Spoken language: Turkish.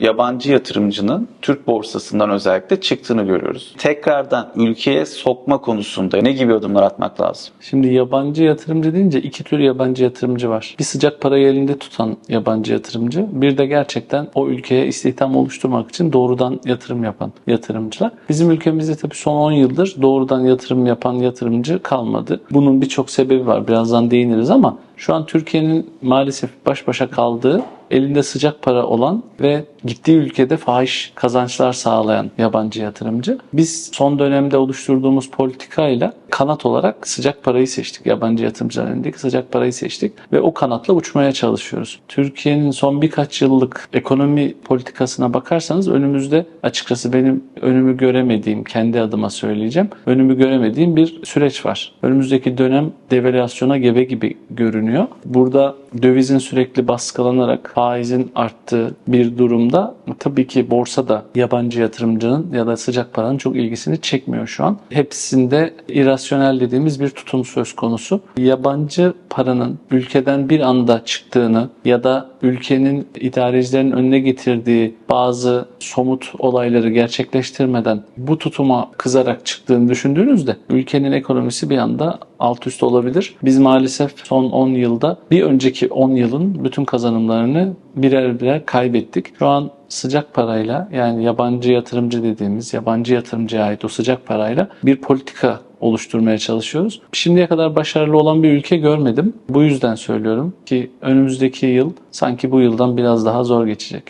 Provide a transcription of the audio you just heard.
yabancı yatırımcının Türk borsasından özellikle çıktığını görüyoruz. Tekrardan ülkeye sokma konusunda ne gibi adımlar atmak lazım? Şimdi yabancı yatırımcı deyince iki tür yabancı yatırımcı var. Bir sıcak parayı elinde tutan yabancı yatırımcı, bir de gerçekten o ülkeye istihdam oluşturmak için doğrudan yatırım yapan yatırımcılar. Bizim ülkemizde tabii son 10 yıldır doğrudan yatırım yapan yatırımcı kalmadı. Bunun birçok sebebi var. Birazdan değiniriz ama şu an Türkiye'nin maalesef baş başa kaldığı elinde sıcak para olan ve gittiği ülkede fahiş kazançlar sağlayan yabancı yatırımcı. Biz son dönemde oluşturduğumuz politikayla kanat olarak sıcak parayı seçtik. Yabancı yatırımcıların elindeki sıcak parayı seçtik ve o kanatla uçmaya çalışıyoruz. Türkiye'nin son birkaç yıllık ekonomi politikasına bakarsanız önümüzde açıkçası benim önümü göremediğim, kendi adıma söyleyeceğim, önümü göremediğim bir süreç var. Önümüzdeki dönem devalüasyona gebe gibi görünüyor. Burada dövizin sürekli baskılanarak faizin arttığı bir durumda tabii ki borsada yabancı yatırımcının ya da sıcak paranın çok ilgisini çekmiyor şu an. Hepsinde irasyonel dediğimiz bir tutum söz konusu. Yabancı paranın ülkeden bir anda çıktığını ya da ülkenin idarecilerin önüne getirdiği bazı somut olayları gerçekleştirmeden bu tutuma kızarak çıktığını düşündüğünüzde ülkenin ekonomisi bir anda alt üst olabilir. Biz maalesef son 10 yılda bir önceki 10 yılın bütün kazanımlarını birer birer kaybettik. Şu an sıcak parayla yani yabancı yatırımcı dediğimiz yabancı yatırımcıya ait o sıcak parayla bir politika oluşturmaya çalışıyoruz. Şimdiye kadar başarılı olan bir ülke görmedim. Bu yüzden söylüyorum ki önümüzdeki yıl sanki bu yıldan biraz daha zor geçecek.